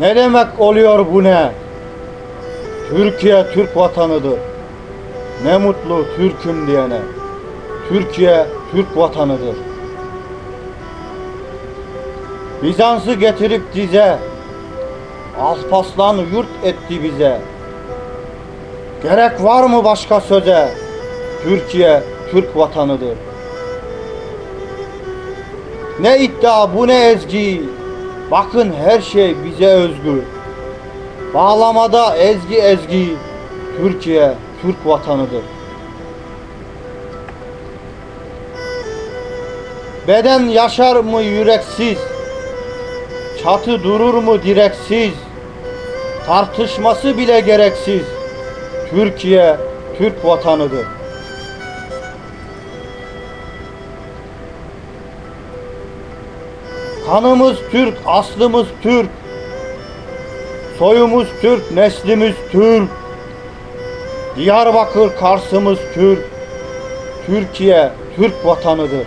Ne demek oluyor bu ne? Türkiye Türk vatanıdır. Ne mutlu Türk'üm diyene. Türkiye Türk vatanıdır. Bizans'ı getirip dize, Alpaslan yurt etti bize. Gerek var mı başka söze? Türkiye Türk vatanıdır. Ne iddia bu ne ezgi. Bakın her şey bize özgü. Bağlamada ezgi ezgi. Türkiye Türk vatanıdır. Beden yaşar mı yüreksiz? Çatı durur mu direksiz? Tartışması bile gereksiz. Türkiye Türk vatanıdır. Kanımız Türk, aslımız Türk. Soyumuz Türk, neslimiz Türk. Diyarbakır, Kars'ımız Türk. Türkiye Türk vatanıdır.